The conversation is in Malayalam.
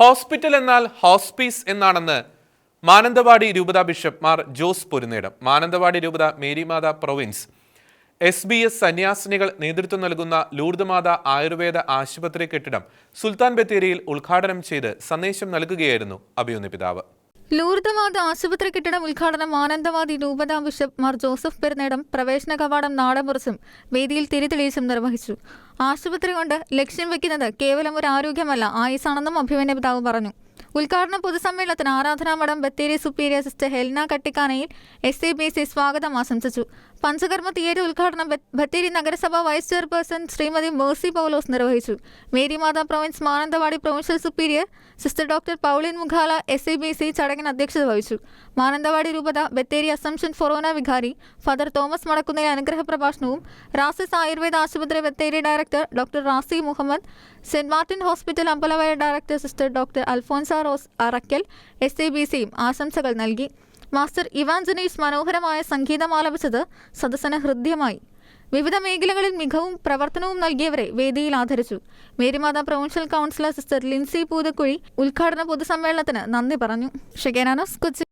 ഹോസ്പിറ്റൽ എന്നാൽ ഹോസ്പീസ് എന്നാണെന്ന് മാനന്തവാടി രൂപത ബിഷപ്പ് മാർ ജോസ് പൊരുന്നേടം. മാനന്തവാടി രൂപത Marymatha province S B S സന്യാസിനികൾ നേതൃത്വം നൽകുന്ന ലൂർദ്മാത ആയുർവേദ ആശുപത്രി കെട്ടിടം സുൽത്താൻ ബത്തേരിയിൽ ഉദ്ഘാടനം ചെയ്ത് സന്ദേശം നൽകുകയായിരുന്നു അഭിയുന്ന പിതാവ്. ലൂർദമാത ആശുപത്രി കെട്ടിടം ഉദ്ഘാടനം ആനന്ദവാദി രൂപതാ ബിഷപ്പ് മാർ ജോസഫ് പെരുന്നേടം പ്രവേശന കവാടം നാടമുറിച്ചും വേദിയിൽ തിരിതെളിയിച്ചും നിർവഹിച്ചു. ആശുപത്രി കൊണ്ട് ലക്ഷ്യം വെക്കുന്നത് കേവലം ഒരു ആരോഗ്യമല്ല ആയുസാണെന്നും അഭിമന്യ പിതാവ് പറഞ്ഞു. ഉദ്ഘാടന പൊതുസമ്മേളനത്തിന് ആരാധനാമഠം ബത്തേരി സുപ്പീരിയർ സിസ്റ്റർ ഹെൽന കട്ടിക്കാനയിൽ എസ് എ ബി സി സ്വാഗതം ആശംസിച്ചു. പഞ്ചകർമ്മ തിയേറ്റർ ഉദ്ഘാടനം ബത്തേരി നഗരസഭ vice chairperson Shrimati Mercy Paulose നിർവഹിച്ചു. Marymatha province Mananthavady provincial superior sister doctor Pauline Mukhala S A B C ചടങ്ങിന് അധ്യക്ഷത വഹിച്ചു. മാനന്തവാടി രൂപത ബത്തേരി അസംഷൻ ഫൊറോന വികാരി ഫാദർ തോമസ് മടക്കുന്നതിൽ അനുഗ്രഹ പ്രഭാഷണവും റാസിസ് ആയുർവേദ ആശുപത്രി Bathery director doctor Razi Muhammad saint Martin hospital Ambalavaya director sister doctor Alphonsa Rose Arackal S A B സിയും ആശംസകൾ നൽകി. മാസ്റ്റർ ഇവാഞ്ചനീസ് മനോഹരമായ സംഗീതം ആലപിച്ചത് സദസ്സിന് ഹൃദ്യമായി. വിവിധ മേഖലകളിൽ മികവും പ്രവർത്തനവും നൽകിയവരെ വേദിയിൽ ആദരിച്ചു. Marymatha provincial councillor sister Lincy Poothakuzhi ഉദ്ഘാടന പൊതുസമ്മേളനത്തിന് നന്ദി പറഞ്ഞു. ഷെഗേനാനോസ് കൊച്ചി.